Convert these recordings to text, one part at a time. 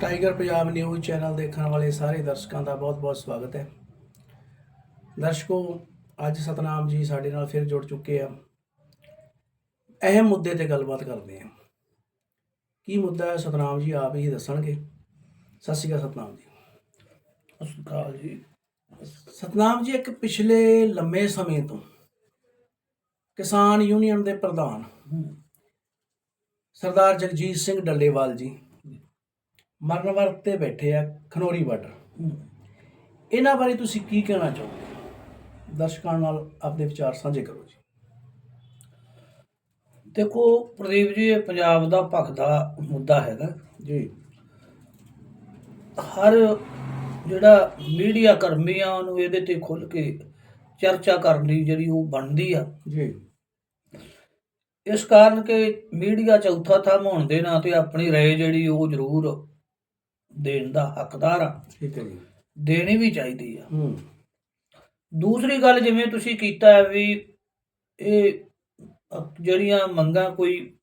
Tiger Punjab news channel ਦੇਖਣ ਵਾਲੇ ਸਾਰੇ ਦਰਸ਼ਕਾਂ ਦਾ ਬਹੁਤ-ਬਹੁਤ ਸਵਾਗਤ ਹੈ। ਦਰਸ਼ਕੋ ਅੱਜ ਸਤਨਾਮ ਜੀ ਸਾਡੇ ਨਾਲ ਫਿਰ ਜੁੜ ਚੁੱਕੇ ਆ। ਅਹਿਮ ਮੁੱਦੇ ਤੇ ਗੱਲਬਾਤ ਕਰਦੇ ਆ। ਕੀ ਮੁੱਦਾ ਹੈ? ਸਤਨਾਮ ਜੀ ਆਪ ਹੀ ਦੱਸਣਗੇ। ਸਤਿ ਸ਼੍ਰੀ ਅਕਾਲ ਸਤਨਾਮ ਜੀ। ਅਸਕਾਲ ਜੀ। ਸਤਨਾਮ ਜੀ ਇੱਕ ਪਿਛਲੇ ਲੰਮੇ ਸਮੇਂ ਤੋਂ ਕਿਸਾਨ ਯੂਨੀਅਨ ਦੇ ਪ੍ਰਧਾਨ ਸਰਦਾਰ ਜਗਜੀਤ ਸਿੰਘ ਡੱਲੇਵਾਲ ਜੀ ਮਰਨ ਵਰਤ ਬੈਠੇ ਆ ਖਨੋਰੀ ਬਾਰਡਰ। ਇਹਨਾਂ ਬਾਰੇ ਤੁਸੀਂ ਕੀ ਕਹਿਣਾ ਚਾਹੋਗੇ? ਦਰਸ਼ਕਾਂ ਨਾਲ ਆਪਣੇ ਵਿਚਾਰ ਸਾਂਝੇ ਕਰੋ ਜੀ। ਦੇਖੋ ਪ੍ਰਦੀਪ ਜੀ ਇਹ ਪੰਜਾਬ ਦਾ ਭਖਦਾ ਮੁੱਦਾ ਹੈਗਾ। ਜੀ। ਹਰ ਜਿਹੜਾ ਮੀਡੀਆ ਕਰਮੀਆਂ ਨੂੰ ਇਹਦੇ ਤੇ ਖੁੱਲ ਕੇ ਚਰਚਾ ਕਰਨ ਦੀ ਜਿਹੜੀ ਉਹ ਬਣਦੀ ਆ। ਜੀ। ਇਸ ਕਾਰਨ ਕਿ ਮੀਡੀਆ ਚੌਥਾ ਥੰਮ ਹੋਣ ਦੇ ਨਾਂ ਤੇ ਆਪਣੀ ਰਾਏ ਜਿਹੜੀ ਉਹ ਜ਼ਰੂਰ ਦੇਣ ਦਾ ਹੱਕਦਾਰ ਆ। ਠੀਕ ਹੈ ਜੀ। ਦੇਣੀ ਵੀ ਚਾਹੀਦੀ ਆ। ਹੂੰ। ਦੂਸਰੀ ਗੱਲ ਜਿਵੇਂ ਤੁਸੀਂ ਕੀਤਾ ਹੈ ਵੀ ਇਹ ਜਿਹੜੀਆਂ ਮੰਗਾਂ ਕੋਈ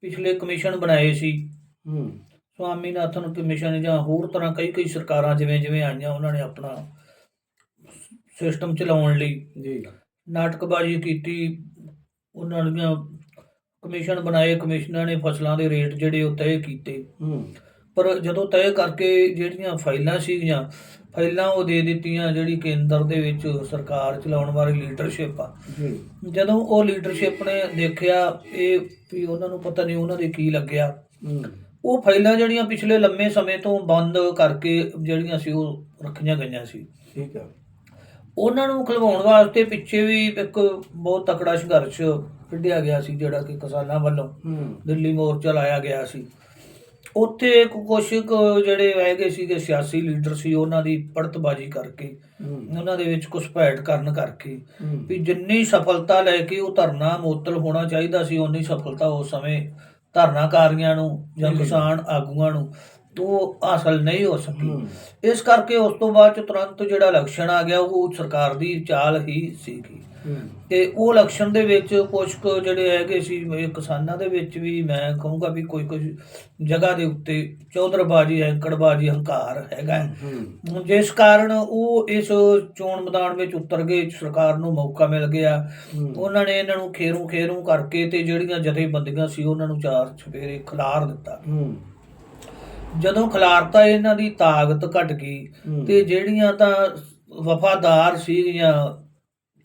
ਪਿਛਲੇ ਕਮਿਸ਼ਨ ਬਣਾਏ ਸੀ ਹੂੰ। ਸਵਾਮੀਨਾਥਨ ਕਮਿਸ਼ਨ ਜਾਂ ਹੋਰ ਤਰ੍ਹਾਂ ਕਈ ਕਈ ਸਰਕਾਰਾਂ ਜਿਵੇਂ ਜਿਵੇਂ ਆਈਆਂ ਉਹਨਾਂ ਨੇ ਆਪਣਾ ਸਿਸਟਮ ਚਲਾਉਣ ਲਈ ਜੀ। ਨਾਟਕਬਾਜ਼ੀ ਕੀਤੀ ਉਹਨਾਂ ਦੀਆਂ ਕਮਿਸ਼ਨ ਬਣਾਏ ਕਮਿਸ਼ਨਾਂ ਨੇ ਫਸਲਾਂ ਦੇ ਰੇਟ ਜਿਹੜੇ ਉਹ ਤੈਅ ਕੀਤੇ। ਹੂੰ। ਪਰ ਜਦੋਂ ਤੈਅ ਕਰਕੇ ਜਿਹੜੀਆਂ ਫਾਈਲਾਂ ਸੀਗੀਆਂ ਫਾਈਲਾਂ ਉਹ ਦੇ ਦਿੱਤੀਆਂ ਜਿਹੜੀ ਕੇਂਦਰ ਦੇ ਵਿੱਚ ਸਰਕਾਰ ਚਲਾਉਣ ਵਾਲੀ ਲੀਡਰਸ਼ਿਪ ਆ। ਜੀ। ਜਦੋਂ ਉਹ ਲੀਡਰਸ਼ਿਪ ਨੇ ਦੇਖਿਆ ਇਹ ਵੀ ਉਹਨਾਂ ਨੂੰ ਪਤਾ ਨਹੀਂ ਉਹਨਾਂ ਦੇ ਕੀ ਲੱਗਿਆ। ਉਹ ਫਾਈਲਾਂ ਜਿਹੜੀਆਂ ਪਿਛਲੇ ਲੰਮੇ ਸਮੇਂ ਤੋਂ ਬੰਦ ਕਰਕੇ ਜਿਹੜੀਆਂ ਸੀ ਉਹ ਰੱਖੀਆਂ ਗਈਆਂ ਸੀ। ਠੀਕ ਹੈ ਉਹਨਾਂ ਨੂੰ ਖਲਵਾਉਣ ਵਾਸਤੇ ਪਿੱਛੇ ਵੀ ਇੱਕ ਬਹੁਤ ਤਕੜਾ ਸੰਘਰਸ਼ ਕੱਢਿਆ ਗਿਆ ਸੀ ਜਿਹੜਾ ਕਿ ਕਿਸਾਨਾਂ ਵੱਲੋਂ ਦਿੱਲੀ ਮੋਰਚਾ ਲਾਇਆ ਗਿਆ ਸੀ। ਉੱਥੇ ਕੁ- ਕੁਛ ਕੁ ਜਿਹੜੇ ਹੈਗੇ ਸੀਗੇ ਸਿਆਸੀ ਲੀਡਰ ਸੀ ਉਹਨਾਂ ਦੀ ਪੜਤਬਾਜ਼ੀ ਕਰਕੇ ਉਹਨਾਂ ਦੇ ਵਿੱਚ ਘੁਸਪੈਠ ਕਰਨ ਕਰਕੇ ਵੀ ਜਿੰਨੀ ਸਫਲਤਾ ਲੈ ਕੇ ਉਹ ਧਰਨਾ ਮੁਅੱਤਲ ਹੋਣਾ ਚਾਹੀਦਾ ਸੀ ਓਨੀ ਸਫਲਤਾ ਉਸ ਸਮੇਂ ਧਰਨਾਕਾਰੀਆਂ ਨੂੰ ਜੀ। ਕਿਸਾਨ ਆਗੂਆਂ ਨੂੰ ਉਹ ਹਾਸਲ ਨਹੀਂ ਹੋ ਸਕੀ। ਇਸ ਕਰਕੇ ਉਸ ਤੋਂ ਬਾਅਦ ਚ ਤੁਰੰਤ ਜਿਹੜਾ ਇਲੈਕਸ਼ਨ ਆ ਗਿਆ ਉਹ ਸਰਕਾਰ ਦੀ ਚਾਲ ਹੀ ਸੀਗੀ। ਤੇ ਉਹ ਇਲੈਕਸ਼ਨ ਦੇ ਵਿੱਚ ਕੁਝ ਕੁ ਜਿਹੜੇ ਹੈਗੇ ਸੀ ਕਿਸਾਨਾਂ ਦੇ ਵਿੱਚ ਵੀ ਮੈਂ ਕਹੂੰਗਾ ਵੀ ਕੋਈ ਕੁਝ ਜਗ੍ਹਾ ਦੇ ਉੱਤੇ ਚੌਧਰਬਾਜੀ ਐਂਕੜਬਾਜੀ ਹੰਕਾਰ ਹੈਗਾ। ਜਿਸ ਕਾਰਨ ਉਹ ਇਸ ਚੋਣ ਮੈਦਾਨ ਵਿੱਚ ਉਤਰ ਗਏ ਸਰਕਾਰ ਨੂੰ ਮੌਕਾ ਮਿਲ ਗਿਆ। ਉਹਨਾਂ ਨੇ ਇਹਨਾਂ ਨੂੰ ਖੇਰੂ ਖੇਰੂ ਕਰਕੇ ਤੇ ਜਿਹੜੀਆਂ ਜਥੇਬੰਦੀਆਂ ਸੀ ਉਹਨਾਂ ਨੂੰ ਚਾਰ ਚਫੇਰੇ ਖਿਲਾਰ ਦਿੱਤਾ। ਜਦੋਂ ਖਿਲਾਰਤਾ ਇਹਨਾਂ ਦੀ ਤਾਕਤ ਘਟ ਗਈ। ਤੇ ਜਿਹੜੀਆਂ ਤਾਂ ਵਫਾਦਾਰ ਸੀਗੀਆਂ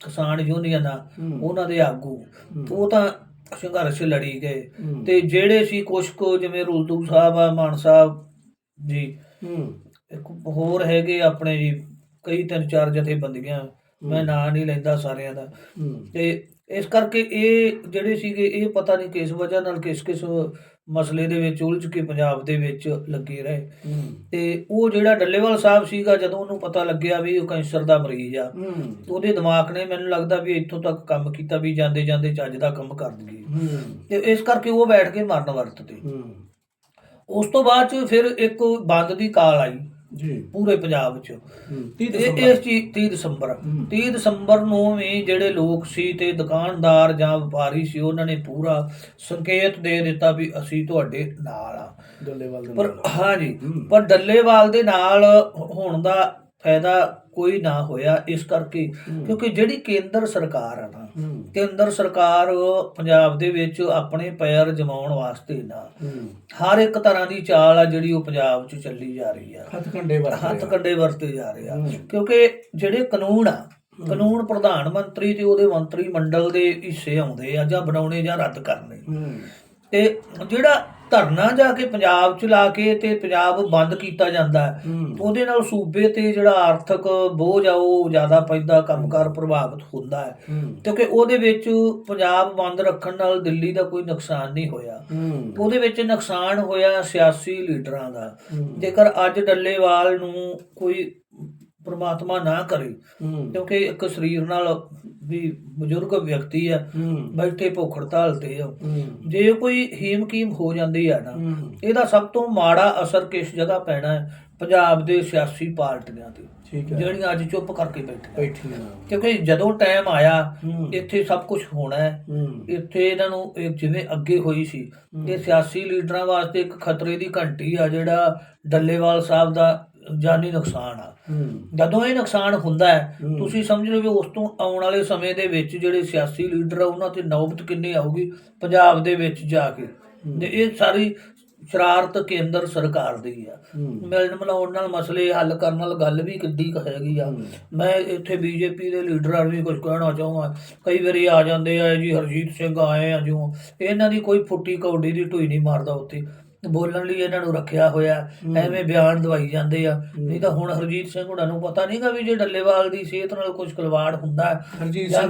ਕਿਸਾਨ ਯੂਨੀਅਨਾਂ। ਉਹਨਾਂ ਦੇ ਆਗੂ ਉਹ ਤਾਂ ਸੰਘਰਸ਼ ਲੜੀ ਗਏ। ਤੇ ਜਿਹੜੇ ਸੀ ਕੁਛ ਕੁ ਜਿਵੇਂ ਰੁਲਦੂ ਸਾਹਿਬ ਆ ਮਾਨ ਸਾਹਿਬ ਜੀ ਇੱਕ ਹੋਰ ਹੈਗੇ ਆਪਣੇ ਜੀ ਕਈ ਤਿੰਨ ਚਾਰ ਜਥੇਬੰਦੀਆਂ ਮੈਂ ਨਾਂ ਨਹੀਂ ਲੈਂਦਾ ਸਾਰਿਆਂ ਦਾ ਤੇ ਇਸ ਕਰਕੇ ਇਹ ਜਿਹੜੇ ਸੀਗੇ ਇਹ ਪਤਾ ਨਹੀਂ ਕਿਸ ਵਜ੍ਹਾ ਨਾਲ ਕਿਸ ਕਿਸ ਮਸਲੇ ਦੇ ਵਿੱਚ ਉਲਝ ਕੇ ਪੰਜਾਬ ਦੇ ਵਿੱਚ ਲੱਗੇ ਰਹੇ। ਤੇ ਉਹ ਜਿਹੜਾ ਡੱਲੇਵਾਲ ਸਾਹਿਬ ਸੀਗਾ ਜਦੋਂ ਉਹਨੂੰ ਪਤਾ ਲੱਗਿਆ ਵੀ ਉਹ ਕੈਂਸਰ ਦਾ ਮਰੀਜ਼ ਆ ਉਹਦੇ ਦਿਮਾਗ ਨੇ ਮੈਨੂੰ ਲੱਗਦਾ ਵੀ ਇੱਥੋਂ ਤੱਕ ਕੰਮ ਕੀਤਾ ਵੀ ਜਾਂਦੇ ਜਾਂਦੇ ਚੱਜ ਦਾ ਕੰਮ ਕਰ ਦਈਏ। ਤੇ ਇਸ ਕਰਕੇ ਉਹ ਬੈਠ ਕੇ ਮਰਨ ਵਰਤ ਤੇ ਉਸ ਤੋਂ ਬਾਅਦ ਚ ਫਿਰ ਇੱਕ ਬੰਦ ਦੀ ਕਾਲ ਆਈ। ਜੀ ਪੂਰੇ ਪੰਜਾਬ 'ਚ ਹੂੰ 30 ਇਹ ਦਸੰਬਰ ਇਸ ਚੀਜ਼ 30 ਦਸੰਬਰ ਹੂੰ। 30 ਦਸੰਬਰ ਨੂੰ ਵੀ ਜਿਹੜੇ ਲੋਕ ਸੀ ਤੇ ਦੁਕਾਨਦਾਰ ਜਾਂ ਵਪਾਰੀ ਸੀ ਉਹਨਾਂ ਨੇ ਪੂਰਾ ਸੰਕੇਤ ਦੇ ਦਿੱਤਾ ਵੀ ਅਸੀਂ ਤੁਹਾਡੇ ਨਾਲ ਆ ਡੱਲੇਵਾਲ ਦੇ ਪਰ ਨਾਲ। ਹਾਂਜੀ ਹੂੰ। ਪਰ ਡੱਲੇਵਾਲ ਦੇ ਨਾਲ ਹੋਣ ਦਾ ਫਾਇਦਾ ਕੋਈ ਨਾ ਹੋਇਆ ਇਸ ਕਰਕੇ। ਕਿਉਂਕਿ ਜਿਹੜੀ ਕੇਂਦਰ ਸਰਕਾਰ ਆ ਨਾ ਕੇਂਦਰ ਸਰਕਾਰ ਪੰਜਾਬ ਦੇ ਵਿੱਚ ਆਪਣੇ ਪੈਰ ਜਮਾਉਣ ਵਾਸਤੇ ਨਾ ਹਰ ਇੱਕ ਤਰ੍ਹਾਂ ਦੀ ਚਾਲ ਆ ਜਿਹੜੀ ਉਹ ਪੰਜਾਬ 'ਚ ਚੱਲੀ ਜਾ ਰਹੀ ਆ। ਹੱਥ ਕੰਡੇ ਵਰਤ ਹੱਥ। ਕੰਡੇ ਵਰਤੇ ਜਾ ਰਹੇ ਆ। ਕਿਉਂਕਿ ਜਿਹੜੇ ਕਾਨੂੰਨ ਆ ਕਾਨੂੰਨ ਪ੍ਰਧਾਨ ਮੰਤਰੀ ਤੇ ਉਹਦੇ ਮੰਤਰੀ ਮੰਡਲ ਦੇ ਹਿੱਸੇ ਆਉਂਦੇ ਆ ਜਾਂ ਬਣਾਉਣੇ ਜਾਂ ਰੱਦ ਕਰਨੇ। ਤੇ ਜਿਹੜਾ ਧਰਨਾ ਜਾ ਕੇ ਪੰਜਾਬ ਚ ਲਾ ਕੇ ਤੇ ਪੰਜਾਬ ਬੰਦ ਕੀਤਾ ਜਾਂਦਾ ਹੈ, ਉਹਦੇ ਨਾਲ ਸੂਬੇ ਤੇ ਜਿਹੜਾ ਆਰਥਿਕ ਬੋਝ ਆ ਉਹ ਜ਼ਿਆਦਾ ਪੈਂਦਾ ਕੰਮਕਾਰ ਪ੍ਰਭਾਵਿਤ ਹੁੰਦਾ ਹੈ। ਕਿਉਂਕਿ ਉਹਦੇ ਵਿੱਚ ਪੰਜਾਬ ਬੰਦ ਰੱਖਣ ਨਾਲ ਦਿੱਲੀ ਦਾ ਕੋਈ ਨੁਕਸਾਨ ਨਹੀਂ ਹੋਇਆ। ਉਹਦੇ ਵਿੱਚ ਨੁਕਸਾਨ ਹੋਇਆ ਸਿਆਸੀ ਲੀਡਰਾਂ ਦਾ। ਜੇਕਰ ਅੱਜ ਡੱਲੇਵਾਲ ਨੂੰ ਕੋਈ ਪ੍ਰਮਾਤਮਾ ਨਾ ਕਰੇ ਕਿਉਂਕਿ ਇੱਕ ਸਰੀਰ ਨਾਲ ਵੀ ਬਜ਼ੁਰਗ ਵਿਅਕਤੀ ਆ ਬੈਠੇ ਭੁੱਖ ਹੜਤਾਲ ਤੇ ਆ ਜੇ ਕੋਈ ਹੀਮਕੀਮ ਹੋ ਜਾਂਦੀ ਆ ਨਾ ਇਹਦਾ ਸਭ ਤੋਂ ਮਾੜਾ ਅਸਰ ਕਿਸ ਜਗ੍ਹਾ ਪੈਣਾ ਹੈ? ਪੰਜਾਬ ਦੇ ਸਿਆਸੀ ਪਾਰਟੀਆਂ ਤੇ ਠੀਕ ਹੈ। ਜਿਹੜੀਆਂ ਅੱਜ ਚੁੱਪ ਕਰਕੇ ਬੈਠੀਆਂ। ਬੈਠੀਆਂ। ਕਿਉਂਕਿ ਜਦੋਂ ਟਾਈਮ ਆਇਆ ਇੱਥੇ ਸਭ ਕੁਝ ਹੋਣਾ ਹੈ। ਇੱਥੇ ਇਹਨਾਂ ਨੂੰ ਜਿਵੇਂ ਅੱਗੇ ਹੋਈ ਸੀ। ਇਹ ਸਿਆਸੀ ਲੀਡਰਾਂ ਵਾਸਤੇ ਇੱਕ ਖਤਰੇ ਦੀ ਘੰਟੀ ਆ ਜਿਹੜਾ ਡੱਲੇਵਾਲ ਸਾਹਿਬ ਦਾ ਜਾਨੀ ਨੁਕਸਾਨ ਆ। ਜਦੋਂ ਇਹ ਨੁਕਸਾਨ ਹੁੰਦਾ ਹੈ। ਤੁਸੀਂ ਸਮਝ ਲਓ ਵੀ ਉਸ ਤੋਂ ਆਉਣ ਵਾਲੇ ਸਮੇਂ ਦੇ ਵਿੱਚ ਜਿਹੜੇ ਸਿਆਸੀ ਲੀਡਰ ਆ ਉਹਨਾਂ ਤੇ ਨੌਬਤ ਕਿੰਨੀ ਆਊਗੀ ਪੰਜਾਬ ਦੇ ਵਿੱਚ ਜਾ ਕੇ। ਤੇ ਇਹ ਸਾਰੀ ਸ਼ਰਾਰਤ ਕੇਂਦਰ ਸਰਕਾਰ ਦੀ ਆ। ਮਿਲਣ ਮਿਲਾਉਣ ਨਾਲ ਮਸਲੇ ਹੱਲ ਕਰਨ ਨਾਲ ਗੱਲ ਵੀ ਕਿੱਡੀ ਹੈਗੀ ਆ। ਮੈਂ ਇੱਥੇ ਬੀਜੇਪੀ ਦੇ ਲੀਡਰਾਂ ਨੂੰ ਵੀ ਕੁਝ ਕਹਿਣਾ ਚਾਹੁੰਦਾ ਕਈ ਵਾਰੀ ਆ ਜਾਂਦੇ ਆ ਜੀ ਹਰਜੀਤ ਸਿੰਘ ਆਏ ਆ ਜਿਉਂ। ਇਹਨਾਂ ਦੀ ਕੋਈ ਫੁੱਟੀ ਕੌਡੀ ਦੀ ਢੂਈ ਨਹੀਂ ਮਾਰਦਾ ਉੱਥੇ। ਬੋਲਣ ਲਈ ਇਹਨਾਂ ਨੂੰ ਰੱਖਿਆ ਹੋਇਆ। ਐਵੇਂ ਬਿਆਨ ਦਵਾਈ ਜਾਂਦੇ ਆ। ਨਹੀਂ ਤਾਂ ਹੁਣ ਹਰਜੀਤ ਸਿੰਘ ਹੁਣਾਂ ਨੂੰ ਪਤਾ ਨਹੀਂਗਾ ਵੀ ਜੇ ਡੱਲੇਵਾਲ ਦੀ ਸਿਹਤ ਨਾਲ ਕੁਝ ਖਿਲਵਾੜ ਹੁੰਦਾ ਹਰਜੀਤ ਸਿੰਘ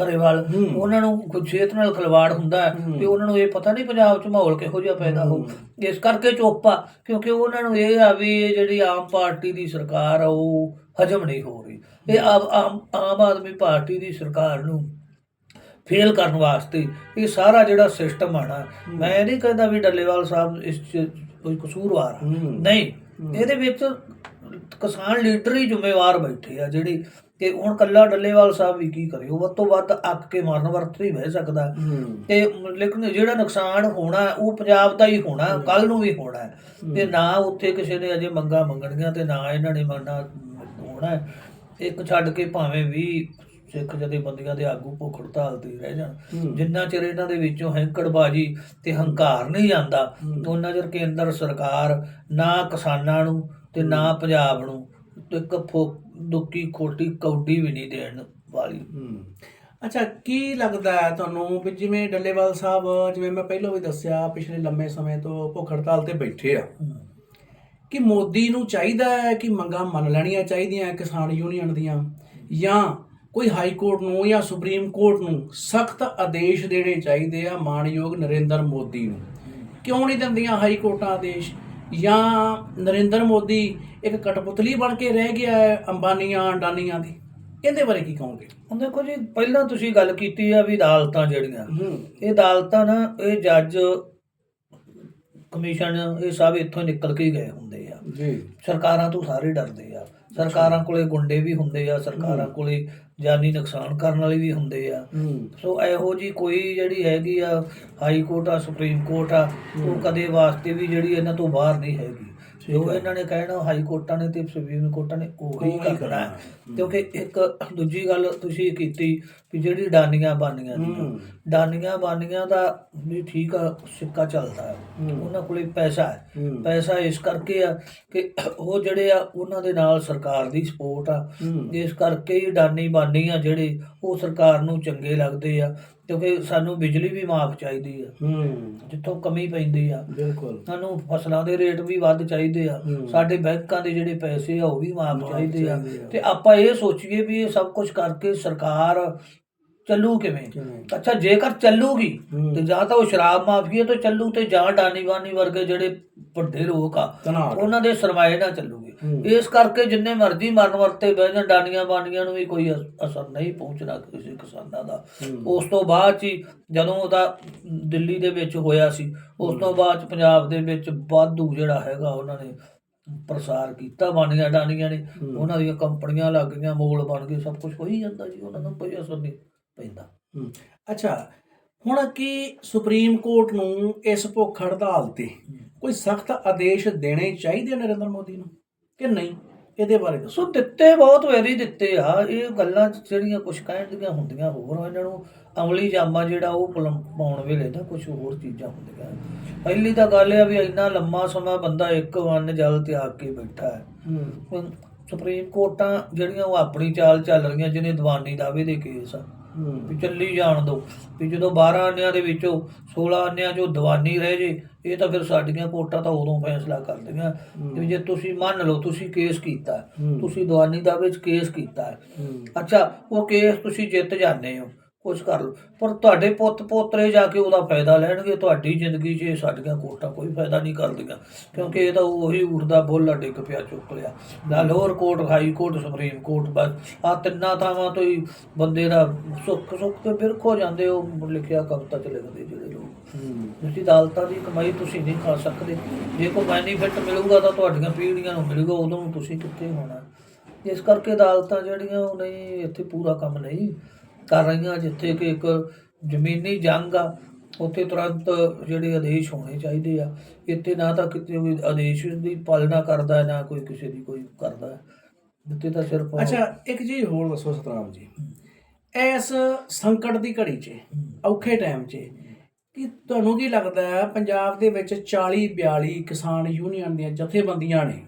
ਗਰੇਵਾਲ ਹੂੰ। ਉਹਨਾਂ ਨੂੰ ਕੁਝ ਸਿਹਤ ਨਾਲ ਖਿਲਵਾੜ ਹੁੰਦਾ। ਤੇ ਉਹਨਾਂ ਨੂੰ ਇਹ ਪਤਾ ਨਹੀਂ ਪੰਜਾਬ 'ਚ ਮਾਹੌਲ ਕਿਹੋ ਜਿਹਾ ਪੈਦਾ ਹੋ। ਇਸ ਕਰਕੇ ਚੁੱਪ ਆ ਕਿਉਂਕਿ ਉਹਨਾਂ ਨੂੰ ਇਹ ਆ ਵੀ ਇਹ ਜਿਹੜੀ ਆਮ ਪਾਰਟੀ ਦੀ ਸਰਕਾਰ ਆ ਉਹ ਹਜਮ ਨਹੀਂ ਹੋ ਰਹੀ ਇਹ ਆਮ ਆਮ ਆਦਮੀ ਪਾਰਟੀ ਦੀ ਸਰਕਾਰ ਨੂੰ ਫੇਲ ਕਰਨ ਵਾਸਤੇ ਇਹ ਸਾਰਾ ਜਿਹੜਾ ਸਿਸਟਮ ਆਣਾ ਮੈਂ ਇਹ ਨਹੀਂ ਕਹਿੰਦਾ ਵੀ ਡੱਲੇਵਾਲ ਸਾਹਿਬ ਇਸ 'ਚ ਕੋਈ ਕਸੂਰਵਾਰ ਆ। ਨਹੀਂ। ਇਹਦੇ ਵਿੱਚ ਕਿਸਾਨ ਲੀਡਰ ਹੀ ਜ਼ਿੰਮੇਵਾਰ ਬੈਠੇ ਆ ਜਿਹੜੇ ਕਿ ਹੁਣ ਕੱਲਾ ਡੱਲੇਵਾਲ ਸਾਹਿਬ ਵੀ ਕੀ ਕਰੇ ਉਹ ਵੱਧ ਤੋਂ ਵੱਧ ਅੱਕ ਕੇ ਮਰਨ ਵਰਤ ਹੀ ਬਹਿ ਸਕਦਾ ਤੇ ਲੇਕਿਨ ਜਿਹੜਾ ਨੁਕਸਾਨ ਹੋਣਾ ਉਹ ਪੰਜਾਬ ਦਾ ਹੀ ਹੋਣਾ ਕੱਲ ਨੂੰ ਵੀ ਹੋਣਾ। ਤੇ ਨਾ ਉੱਥੇ ਕਿਸੇ ਨੇ ਅਜੇ ਮੰਗਾ ਮੰਗਣੀਆਂ ਤੇ ਨਾ ਇਹਨਾਂ ਨੇ ਮੰਨਣਾ ਹੋਣਾ। ਇੱਕ ਛੱਡ ਕੇ ਭਾਵੇਂ ਵੀ ਸਿੱਖ ਜਥੇਬੰਦੀਆਂ ਦੇ ਆਗੂ ਭੁੱਖ ਹੜਤਾਲ ਤੇ ਰਹਿ ਜਾਣ। ਜਿੰਨਾ ਚਿਰ ਇਹਨਾਂ ਦੇ ਵਿੱਚੋਂ ਹੈਂਕੜਬਾਜੀ ਤੇ ਹੰਕਾਰ ਨਹੀਂ ਜਾਂਦਾ। ਉਹਨਾਂ ਚਿਰ ਕੇਂਦਰ ਸਰਕਾਰ ਨਾ ਕਿਸਾਨਾਂ ਨੂੰ ਤੇ ਨਾ ਪੰਜਾਬ ਨੂੰ ਇੱਕ ਫੋ- ਦੁੱਕੀ ਖੋਟੀ ਕੌਡੀ ਵੀ ਨਹੀਂ ਦੇਣ ਵਾਲੀ। ਅੱਛਾ ਕੀ ਲੱਗਦਾ ਹੈ ਤੁਹਾਨੂੰ ਵੀ ਜਿਵੇਂ ਡੱਲੇਵਾਲ ਸਾਹਿਬ ਜਿਵੇਂ ਮੈਂ ਪਹਿਲਾਂ ਵੀ ਦੱਸਿਆ ਪਿਛਲੇ ਲੰਮੇ ਸਮੇਂ ਤੋਂ ਭੁੱਖ ਹੜਤਾਲ ਤੇ ਬੈਠੇ ਆ। ਕਿ ਮੋਦੀ ਨੂੰ ਚਾਹੀਦਾ ਹੈ ਕਿ ਮੰਗਾਂ ਮੰਨ ਲੈਣੀਆਂ ਚਾਹੀਦੀਆਂ ਕਿਸਾਨ ਯੂਨੀਅਨ ਦੀਆਂ ਜਾਂ ਕੋਈ ਹਾਈ ਕੋਰਟ ਨੂੰ ਜਾਂ ਸੁਪਰੀਮ ਕੋਰਟ ਨੂੰ ਸਖਤ ਆਦੇਸ਼ ਦੇਣੇ ਚਾਹੀਦੇ ਆ ਮਾਨਯੋਗ ਨਰਿੰਦਰ ਮੋਦੀ ਨੂੰ। ਕਿਉਂ ਨਹੀਂ ਦਿੰਦੀਆਂ ਹਾਈ ਕੋਰਟਾਂ ਆਦੇਸ਼? ਜਾਂ ਨਰਿੰਦਰ ਮੋਦੀ ਇੱਕ ਕਟਪੁਤਲੀ ਬਣ ਕੇ ਰਹਿ ਗਿਆ ਹੈ ਅੰਬਾਨੀਆਂ ਅਡਾਨੀਆਂ ਦੀ? ਇਹਦੇ ਬਾਰੇ ਕੀ ਕਹੋਗੇ? ਹੁਣ ਦੇਖੋ ਜੀ ਪਹਿਲਾਂ ਤੁਸੀਂ ਗੱਲ ਕੀਤੀ ਆ ਵੀ ਅਦਾਲਤਾਂ ਜਿਹੜੀਆਂ। ਇਹ ਅਦਾਲਤਾਂ ਨਾ ਇਹ ਜੱਜ ਕਮਿਸ਼ਨ ਇਹ ਸਭ ਇੱਥੋਂ ਨਿਕਲ ਕੇ ਗਏ ਹੁੰਦੇ ਆ। ਜੀ। ਸਰਕਾਰਾਂ ਤੋਂ ਸਾਰੇ ਡਰਦੇ ਆ। ਸਰਕਾਰਾਂ ਕੋਲੇ ਗੁੰਡੇ ਵੀ ਹੁੰਦੇ ਆ ਸਰਕਾਰਾਂ ਕੋਲੇ ਜਾਨੀ ਨੁਕਸਾਨ ਕਰਨ ਵਾਲੇ ਵੀ ਹੁੰਦੇ ਆ। ਸੋ ਇਹੋ ਜੀ ਕੋਈ ਜਿਹੜੀ ਹੈਗੀ ਆ ਹਾਈ ਕੋਰਟ ਆ ਸੁਪਰੀਮ ਕੋਰਟ ਆ ਉਹ ਕਦੇ ਵਾਸਤੇ ਵੀ ਜਿਹੜੀ ਇਹਨਾਂ ਤੋਂ ਬਾਹਰ ਨਹੀਂ ਹੈਗੀ। ਜੋ ਇਹਨਾਂ ਨੇ ਕਹਿਣਾ ਹਾਈ ਕੋਰਟਾਂ ਨੇ ਤੇ ਸੁਪਰੀਮ ਕੋਰਟਾਂ ਨੇ ਉਹੀ ਕਰਨਾ। ਹੈ ਕਿਉਂਕਿ ਇੱਕ ਦੂਜੀ ਗੱਲ ਤੁਸੀਂ ਕੀਤੀ ਵੀ ਜਿਹੜੀ ਡਾਨੀਆਂ ਬਾਨੀਆਂ ਹੂੰ। ਡਾਨੀਆਂ ਬਾਨੀਆਂ ਦਾ ਵੀ ਠੀਕ ਆ ਸਿੱਕਾ ਚੱਲਦਾ ਹੈ। ਉਹਨਾਂ ਕੋਲੇ ਪੈਸਾ ਹੈ। ਪੈਸਾ ਇਸ ਕਰਕੇ ਆ ਕਿ ਉਹ ਜਿਹੜੇ ਆ ਉਹਨਾਂ ਦੇ ਨਾਲ ਸਰਕਾਰ ਦੀ ਸਪੋਰਟ ਆ। ਇਸ ਕਰਕੇ ਹੀ ਡਾਨੀ ਬਾਨੀ ਆ ਜਿਹੜੇ ਉਹ ਸਰਕਾਰ ਨੂੰ ਚੰਗੇ ਲੱਗਦੇ ਆ ਕਿਉਂਕਿ ਸਾਨੂੰ ਬਿਜਲੀ ਵੀ ਮਾਫ ਚਾਹੀਦੀ ਆ। ਹੂੰ। ਜਿੱਥੋਂ ਕਮੀ ਪੈਂਦੀ ਆ। ਬਿਲਕੁਲ। ਸਾਨੂੰ ਫਸਲਾਂ ਦੇ ਰੇਟ ਵੀ ਵੱਧ ਚਾਹੀਦੇ ਆ। ਸਾਡੇ ਬੈਂਕਾਂ ਦੇ ਜਿਹੜੇ ਪੈਸੇ ਆ ਉਹ ਵੀ ਮਾਫ ਚਾਹੀਦੇ ਆ। ਤੇ ਆਪਾਂ ਇਹ ਸੋਚੀਏ ਵੀ ਇਹ ਸਭ ਕੁਝ ਕਰਕੇ ਸਰਕਾਰ ਚੱਲੂ ਕਿਵੇਂ? ਅੱਛਾ ਜੇਕਰ ਚੱਲੂਗੀ। ਤੇ ਜਾਂ ਤਾਂ ਉਹ ਸ਼ਰਾਬ ਮਾਫੀਆ ਤੋਂ ਚੱਲੂ ਤੇ ਜਾਂ ਡਾਨੀ ਬਾਨੀ ਵਰਗੇ ਜਿਹੜੇ ਵੱਡੇ ਲੋਕ ਆ ਉਹਨਾਂ ਦੇ ਸਰਮਾਏ ਨਾਲ ਚੱਲੂਗੀ। ਇਸ ਕਰਕੇ ਜਿੰਨੇ ਮਰਜ਼ੀ ਮਰਨ ਵਰਤੇ ਬਹਿ ਜਾਣ ਡਾਨੀਆਂ ਬਾਨੀਆਂ ਨੂੰ ਵੀ ਕੋਈ ਅਸ- ਅਸਰ ਨਹੀਂ ਪਹੁੰਚਣਾ ਕਿਸੇ ਕਿਸਾਨਾਂ ਦਾ। ਉਸ ਤੋਂ ਬਾਅਦ 'ਚ ਹੀ ਜਦੋਂ ਉਹਦਾ ਦਿੱਲੀ ਦੇ ਵਿੱਚ ਹੋਇਆ ਸੀ ਉਸ ਤੋਂ ਬਾਅਦ 'ਚ ਪੰਜਾਬ ਦੇ ਵਿੱਚ ਵਾਧੂ ਜਿਹੜਾ ਹੈਗਾ ਉਹਨਾਂ ਨੇ ਪ੍ਰਸਾਰ ਕੀਤਾ ਬਾਨੀਆਂ ਡਾਨੀਆਂ ਨੇ। ਉਹਨਾਂ ਦੀਆਂ ਕੰਪਨੀਆਂ ਲੱਗ ਗਈਆਂ ਮੋਲ ਬਣ ਗਏ ਸਭ ਕੁਝ ਹੋਈ ਜਾਂਦਾ ਜੀ ਉਹਨਾਂ ਨੂੰ ਕੋਈ ਅਸਰ ਨਹੀਂ ਪੈਂਦਾ। ਅੱਛਾ ਹੁਣ ਕੀ ਸੁਪਰੀਮ ਕੋਰਟ ਨੂੰ ਇਸ ਭੁੱਖ ਹੜਤਾਲ ਤੇ ਕੋਈ ਸਖਤ ਆਦੇਸ਼ ਦੇਣੇ ਚਾਹੀਦੇ ਨਰਿੰਦਰ ਮੋਦੀ ਨੂੰ ਕਿ ਨਹੀਂ? ਇਹਦੇ ਬਾਰੇ ਦੱਸੋ। ਦਿੱਤੇ ਬਹੁਤ ਵਾਰੀ ਦਿੱਤੇ ਆ। ਇਹ ਗੱਲਾਂ ਜਿਹੜੀਆਂ ਕੁਝ ਕਹਿਣ ਦੀਆਂ ਹੁੰਦੀਆਂ ਹੋਰ ਇਹਨਾਂ ਨੂੰ ਅਮਲੀ ਜਾਮਾ ਜਿਹੜਾ ਉਹ ਪਾਉਣ ਵੇਲੇ ਨਾ ਕੁਝ ਹੋਰ ਚੀਜ਼ਾਂ ਹੁੰਦੀਆਂ। ਪਹਿਲੀ ਤਾਂ ਗੱਲ ਇਹ ਆ ਵੀ ਇੰਨਾ ਲੰਮਾ ਸਮਾਂ ਬੰਦਾ ਇੱਕ ਵੰਨ ਜਲ ਤਿਆਗ ਕੇ ਬੈਠਾ ਹੈ। ਸੁਪਰੀਮ ਕੋਰਟਾਂ ਜਿਹੜੀਆਂ ਉਹ ਆਪਣੀ ਚਾਲ ਚੱਲ ਰਹੀਆਂ ਜਿਹਨੇ ਦੀਵਾਨੀ ਦਾਅਵੇ ਦੇ ਕੇਸ ਆ। ਵੀ ਚੱਲੀ ਜਾਣ ਦੋ। ਵੀ ਜਦੋਂ 12 ਅੰਨਿਆਂ ਦੇ ਵਿੱਚੋਂ 16 ਅੰਨਿਆਂ ਚੋਂ ਦੀਵਾਨੀ ਰਹਿ ਜੇ ਇਹ ਤਾਂ ਫਿਰ ਸਾਡੀਆਂ ਕੋਰਟਾਂ ਤਾਂ ਉਦੋਂ ਫੈਸਲਾ ਕਰਦੀਆਂ। ਵੀ ਜੇ ਤੁਸੀਂ ਮੰਨ ਲਓ ਤੁਸੀਂ ਕੇਸ ਕੀਤਾ। ਤੁਸੀਂ ਦੀਵਾਨੀ ਦਾਅਵੇ 'ਚ ਕੇਸ ਕੀਤਾ ਅੱਛਾ ਉਹ ਕੇਸ ਤੁਸੀਂ ਜਿੱਤ ਜਾਂਦੇ ਹੋ। ਕੁਝ ਕਰ ਲਓ। ਪਰ ਤੁਹਾਡੇ ਪੁੱਤ ਪੋਤਰੇ ਜਾ ਕੇ ਉਹਦਾ ਫਾਇਦਾ ਲੈਣਗੇ ਤੁਹਾਡੀ ਜ਼ਿੰਦਗੀ 'ਚ ਸਾਡੀਆਂ ਕੋਰਟਾਂ ਕੋਈ ਫਾਇਦਾ ਨਹੀਂ ਕਰਦੀਆਂ। ਕਿਉਂਕਿ ਇਹ ਤਾਂ ਉਹੀ ਉੱਠਦਾ ਬੁੱਲ ਡਿੱਗ ਪਿਆ ਚੁੱਕ ਲਿਆ। ਨਾ lower court high court supreme court ਬਸ। ਆ ਤਿੰਨਾਂ ਥਾਵਾਂ ਤੋਂ ਹੀ ਬੰਦੇ ਦਾ ਸੁੱਖ ਸੁੱਖ ਤੇ ਬਿਰਖ ਹੋ ਜਾਂਦੇ ਉਹ ਲਿਖਿਆ ਕਵਿਤਾ ਚ ਲਿਖਦੇ ਜਿਹੜੇ ਲੋਕ। ਤੁਸੀਂ ਅਦਾਲਤਾਂ ਦੀ ਕਮਾਈ ਤੁਸੀਂ ਨਹੀਂ ਖਾ ਸਕਦੇ। ਜੇ ਕੋਈ ਬੈਨੀਫਿਟ ਮਿਲੂਗਾ ਤਾਂ ਤੁਹਾਡੀਆਂ ਪੀੜ੍ਹੀਆਂ ਨੂੰ ਮਿਲੂਗਾ ਉਦੋਂ ਤੁਸੀਂ ਕਿੱਥੇ ਹੋਣਾ? ਇਸ ਕਰਕੇ ਅਦਾਲਤਾਂ ਜਿਹੜੀਆਂ ਉਹ ਨਹੀਂ ਇੱਥੇ ਪੂਰਾ ਕੰਮ ਨਹੀਂ। ਕਰ ਰਹੀਆਂ ਜਿੱਥੇ ਕਿ ਇੱਕ ਜ਼ਮੀਨੀ ਜੰਗ ਆ ਉੱਥੇ ਤੁਰੰਤ ਜਿਹੜੇ ਆਦੇਸ਼ ਹੋਣੇ ਚਾਹੀਦੇ ਆ। ਇੱਥੇ ਨਾ ਤਾਂ ਕਿਤੇ ਕੋਈ ਆਦੇਸ਼ ਦੀ ਪਾਲਣਾ ਕਰਦਾ ਹੈ, ਨਾ ਕੋਈ ਕਿਸੇ ਦੀ ਕੋਈ ਕਰਦਾ। ਹੈ। ਤਾਂ ਸਿਰਫ ਅੱਛਾ ਇੱਕ ਚੀਜ਼ ਹੋਰ ਦੱਸੋ ਸਤਨਾਮ ਜੀ। ਇਸ ਸੰਕਟ ਦੀ ਘੜੀ 'ਚ ਔਖੇ ਟਾਈਮ 'ਚ ਕਿ ਤੁਹਾਨੂੰ ਕੀ ਲੱਗਦਾ ਹੈ ਪੰਜਾਬ ਦੇ ਵਿੱਚ 40 42 ਕਿਸਾਨ ਯੂਨੀਅਨ ਦੀਆਂ ਜਥੇਬੰਦੀਆਂ ਨੇ?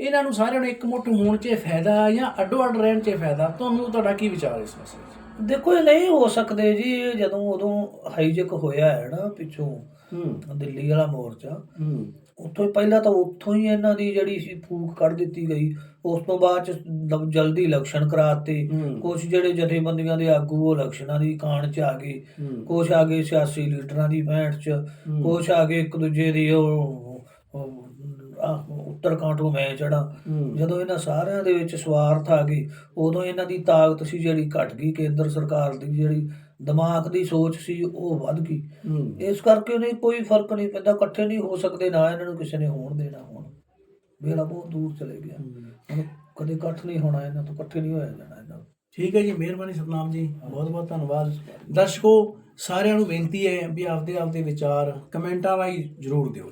ਇਹਨਾਂ ਨੂੰ ਸਾਰਿਆਂ ਨੂੰ ਇਕਮੁੱਠ ਹੋਣ 'ਚ ਫਾਇਦਾ ਜਾਂ ਅੱਡੋ ਅੱਡ ਰਹਿਣ 'ਚ ਫਾਇਦਾ? ਤੁਹਾਨੂੰ ਤੁਹਾਡਾ ਕੀ ਵਿਚਾਰ ਇਸ ਮਸਲੇ ਦੇਖੋ ਇਹ ਨਹੀਂ ਹੋ ਸਕਦੇ ਜੀ ਇਹ ਜਦੋਂ ਉਦੋਂ ਹਾਈਜੈਕ ਹੋਇਆ ਹੈ ਨਾ ਪਿੱਛੋਂ ਹੂੰ। ਦਿੱਲੀ ਵਾਲਾ ਮੋਰਚਾ ਹੂੰ। ਉੱਥੋਂ ਹੀ ਪਹਿਲਾਂ ਤਾਂ ਉੱਥੋਂ ਹੀ ਇਹਨਾਂ ਦੀ ਜਿਹੜੀ ਸੀ ਫੂਕ ਕੱਢ ਦਿੱਤੀ ਗਈ। ਉਸ ਤੋਂ ਬਾਅਦ ਚ ਜਲਦੀ ਇਲੈਕਸ਼ਨ ਕਰਾਤੇ। ਹੂੰ। ਕੁਝ ਜਿਹੜੇ ਜਥੇਬੰਦੀਆਂ ਦੇ ਆਗੂ ਉਹ ਇਲੈਕਸ਼ਨਾਂ ਦੀ ਕਾਣ ਚ ਆ ਗਏ। ਹੂੰ। ਕੁਝ ਆ ਗਏ ਸਿਆਸੀ ਲੀਡਰਾਂ ਦੀ ਭੈਂਟ ਚ। ਹੂੰ। ਕੁਝ ਆ ਗਏ ਇੱਕ ਦੂਜੇ ਦੀ ਉਹ ਉਹ, ਆਹ, ਉੱਤਰ ਕਾਂਟੋਂ ਮੈਂ ਚੜਾ ਹੂੰ। ਜਦੋਂ ਇਹਨਾਂ ਸਾਰਿਆਂ ਦੇ ਵਿੱਚ ਸਵਾਰਥ ਆ ਗਈ ਉਦੋਂ ਇਹਨਾਂ ਦੀ ਤਾਕਤ ਸੀ ਜਿਹੜੀ ਘਟ ਗਈ ਕੇਂਦਰ ਸਰਕਾਰ ਦੀ ਜਿਹੜੀ ਦਿਮਾਗ ਦੀ ਸੋਚ ਸੀ ਉਹ ਵੱਧ ਗਈ। ਇਸ ਕਰਕੇ ਨਹੀਂ ਕੋਈ ਫ਼ਰਕ ਨਹੀਂ ਪੈਂਦਾ ਇਕੱਠੇ ਨਹੀਂ ਹੋ ਸਕਦੇ ਨਾ ਇਹਨਾਂ ਨੂੰ ਕਿਸੇ ਨੇ ਹੋਣ ਦੇਣਾ ਹੁਣ ਵੇਲਾ ਬਹੁਤ ਦੂਰ ਚਲੇ ਗਿਆ। ਹੁਣ ਕਦੇ ਇਕੱਠ ਨਹੀਂ ਹੋਣਾ ਇਹਨਾਂ ਤੋਂ ਇਕੱਠੇ ਨਹੀਂ ਹੋਇਆ ਜਾਣਾ ਇਹਨਾਂ ਨੂੰ। ਠੀਕ ਹੈ ਜੀ ਮਿਹਰਬਾਨੀ ਸਤਨਾਮ ਜੀ ਬਹੁਤ ਬਹੁਤ ਧੰਨਵਾਦ। ਦਰਸ਼ਕੋ ਸਾਰਿਆਂ ਨੂੰ ਬੇਨਤੀ ਹੈ ਵੀ ਆਪਦੇ ਆਪਦੇ ਵਿਚਾਰ ਕਮੈਂਟਾਂ ਰਾਹੀਂ ਜ਼ਰੂਰ ਦਿਓ